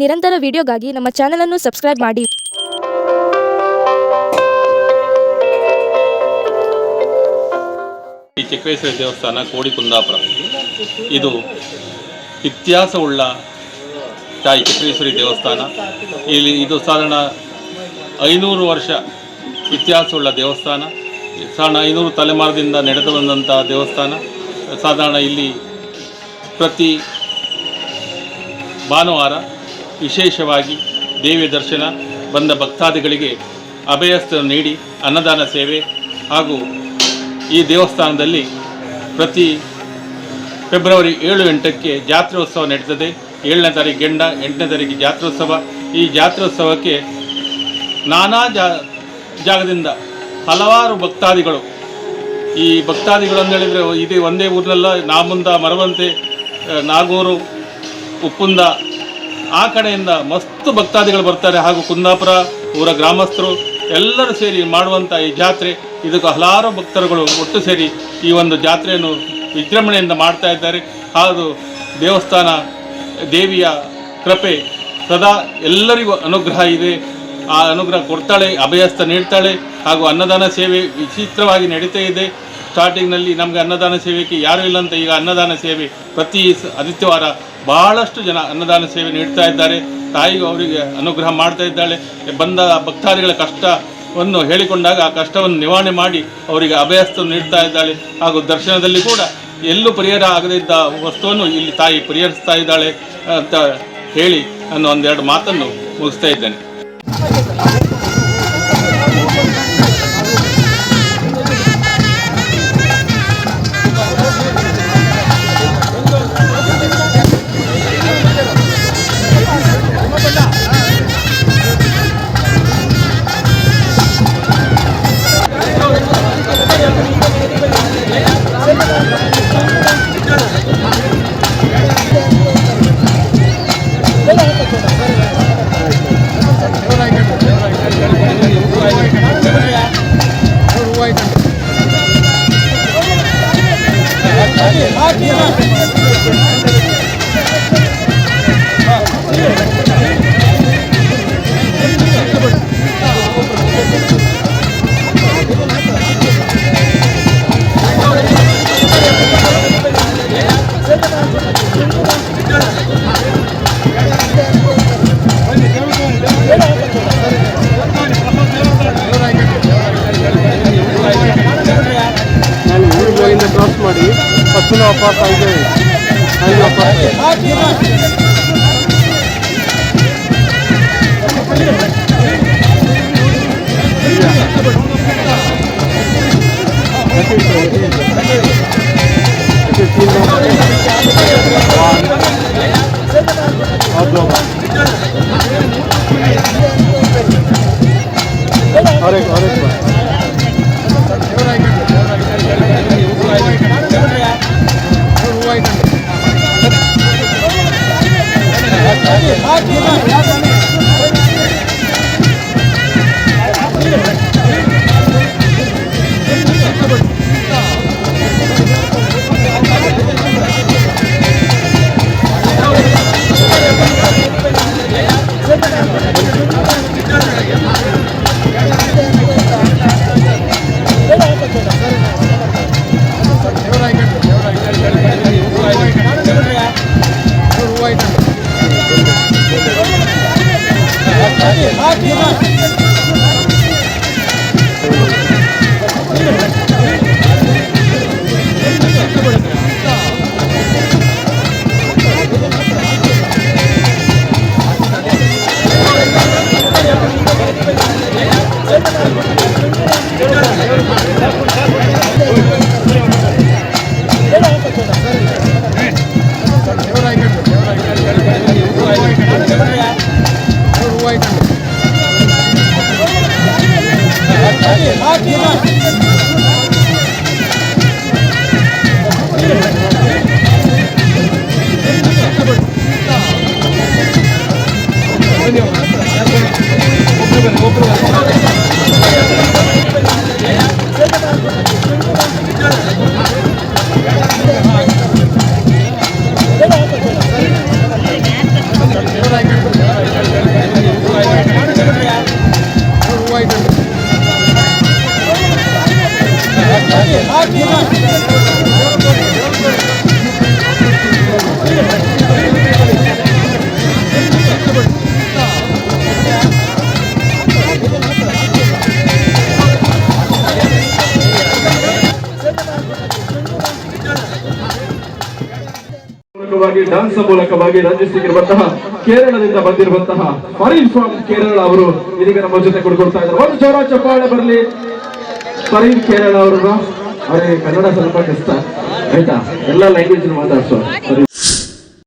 ನಿರಂತರ ವಿಡಿಯೋಗಾಗಿ ನಮ್ಮ ಚಾನಲನ್ನು ಸಬ್ಸ್ಕ್ರೈಬ್ ಮಾಡಿ. ಈ ಚಕ್ರೇಶ್ವರ ದೇವಸ್ಥಾನ ಕೋಡಿ ಕುಂದಾಪುರ. ಇದು ಇತಿಹಾಸವುಳ್ಳ ತಾಯಿ ಚಕ್ರೇಶ್ವರಿ ದೇವಸ್ಥಾನ. ಇಲ್ಲಿ ಇದು ಸಾಧಾರಣ ಐನೂರು ವರ್ಷ ಇತಿಹಾಸವುಳ್ಳ ದೇವಸ್ಥಾನ. ಸಾಧಾರಣ ಐನೂರು ತಲೆಮಾರದಿಂದ ನಡೆದು ಬಂದಂಥ ದೇವಸ್ಥಾನ. ಸಾಧಾರಣ ಇಲ್ಲಿ ಪ್ರತಿ ಭಾನುವಾರ ವಿಶೇಷವಾಗಿ ದೇವಿ ದರ್ಶನ ಬಂದ ಭಕ್ತಾದಿಗಳಿಗೆ ಅಭಯಸ್ತ್ರ ನೀಡಿ ಅನ್ನದಾನ ಸೇವೆ ಹಾಗೂ ಈ ದೇವಸ್ಥಾನದಲ್ಲಿ ಪ್ರತಿ ಫೆಬ್ರವರಿ ಏಳು ಎಂಟಕ್ಕೆ ಜಾತ್ರೋತ್ಸವ ನಡೀತದೆ. ಏಳನೇ ತಾರೀಕು ಗೆಂಡ, ಎಂಟನೇ ತಾರೀಕು ಜಾತ್ರೋತ್ಸವ. ಈ ಜಾತ್ರೋತ್ಸವಕ್ಕೆ ನಾನಾ ಜಾ, ಜಾಗದಿಂದ ಹಲವಾರು ಭಕ್ತಾದಿಗಳು, ಈ ಭಕ್ತಾದಿಗಳು ಅಂತ ಹೇಳಿದರೆ ಇದೇ ಒಂದೇ ಊರಿನಲ್ಲ, ನಾಮುಂದ, ಮರವಂತೆ, ನಾಗೂರು, ಉಪ್ಪುಂದ ಆ ಕಡೆಯಿಂದ ಮಸ್ತು ಭಕ್ತಾದಿಗಳು ಬರ್ತಾರೆ. ಹಾಗೂ ಕುಂದಾಪುರ ಊರ ಗ್ರಾಮಸ್ಥರು ಎಲ್ಲರೂ ಸೇರಿ ಮಾಡುವಂಥ ಈ ಜಾತ್ರೆ. ಇದಕ್ಕೆ ಹಲವಾರು ಭಕ್ತರುಗಳು ಒಟ್ಟು ಸೇರಿ ಈ ಒಂದು ಜಾತ್ರೆಯನ್ನು ವಿಜೃಂಭಣೆಯಿಂದ ಮಾಡ್ತಾ ಇದ್ದಾರೆ. ಹಾಗೂ ದೇವಸ್ಥಾನ, ದೇವಿಯ ಕೃಪೆ ಸದಾ ಎಲ್ಲರಿಗೂ ಅನುಗ್ರಹ ಇದೆ. ಆ ಅನುಗ್ರಹ ಕೊಡ್ತಾಳೆ, ಅಭಯಸ್ಥ ನೀಡ್ತಾಳೆ. ಹಾಗೂ ಅನ್ನದಾನ ಸೇವೆ ವಿಚಿತ್ರವಾಗಿ ನಡೀತಾ ಇದೆ. ಸ್ಟಾರ್ಟಿಂಗ್ನಲ್ಲಿ ನಮಗೆ ಅನ್ನದಾನ ಸೇವೆಗೆ ಯಾರೂ ಇಲ್ಲ ಅಂತ ಈಗ ಅನ್ನದಾನ ಸೇವೆ ಪ್ರತಿ ಆದಿತ್ಯವಾರ ಬಹಳಷ್ಟು ಜನ ಅನ್ನದಾನ ಸೇವೆ ನೀಡ್ತಾ ಇದ್ದಾರೆ. ತಾಯಿಗೂ ಅವರಿಗೆ ಅನುಗ್ರಹ ಮಾಡ್ತಾ ಇದ್ದಾಳೆ. ಬಂದ ಭಕ್ತಾದಿಗಳ ಕಷ್ಟವನ್ನು ಹೇಳಿಕೊಂಡಾಗ ಆ ಕಷ್ಟವನ್ನು ನಿವಾರಣೆ ಮಾಡಿ ಅವರಿಗೆ ಅಭಯಸ್ಥ ನೀಡ್ತಾ ಇದ್ದಾಳೆ. ಹಾಗೂ ದರ್ಶನದಲ್ಲಿ ಕೂಡ ಎಲ್ಲೂ ಪರಿಹಾರ ಆಗದೇ ಇದ್ದ ವಸ್ತುವನ್ನು ಇಲ್ಲಿ ತಾಯಿ ಪರಿಹರಿಸ್ತಾ ಇದ್ದಾಳೆ ಅಂತ ಹೇಳಿ ನಾನು ಒಂದೆರಡು ಮಾತನ್ನು ಮುಗಿಸ್ತಾ ಇದ್ದೇನೆ. ನಾನು ಊರಿಗೆ ಹೋಗಿಂದ ಕ್ರಾಸ್ ಮಾಡಿ ಹತ್ತು ವಾಪಸ್ ಐದು Aí, ó, Haken ಮೂಲಕವಾಗಿ ಡಾನ್ಸ್ ಮೂಲಕವಾಗಿ ರಂಜಿಸುತ್ತಿರುವಂತಹ ಕೇರಳದಿಂದ ಬಂದಿರುವಂತಹ ಫರೀನ್ ಫ್ರಮ್ ಕೇರಳ ಅವರು ಇದೀಗ ನಮ್ಮ ಜೊತೆ ಕೊಡ್ಕೊಳ್ತಾ ಇದ್ದಾರೆ. ಒಂದು ಜೋರ ಚಪ್ಪಾಳೆ ಬರಲಿ. ಫರೀನ್ ಕೇರಳ ಅವರನ್ನ. ಅವರಿಗೆ ಕನ್ನಡ ಸ್ವಲ್ಪ ಕಷ್ಟ. ಆಯ್ತಾ? ಎಲ್ಲ ಲ್ಯಾಂಗ್ವೇಜ್ ಮಾತಾಡ್ಸೋ. ಸರಿ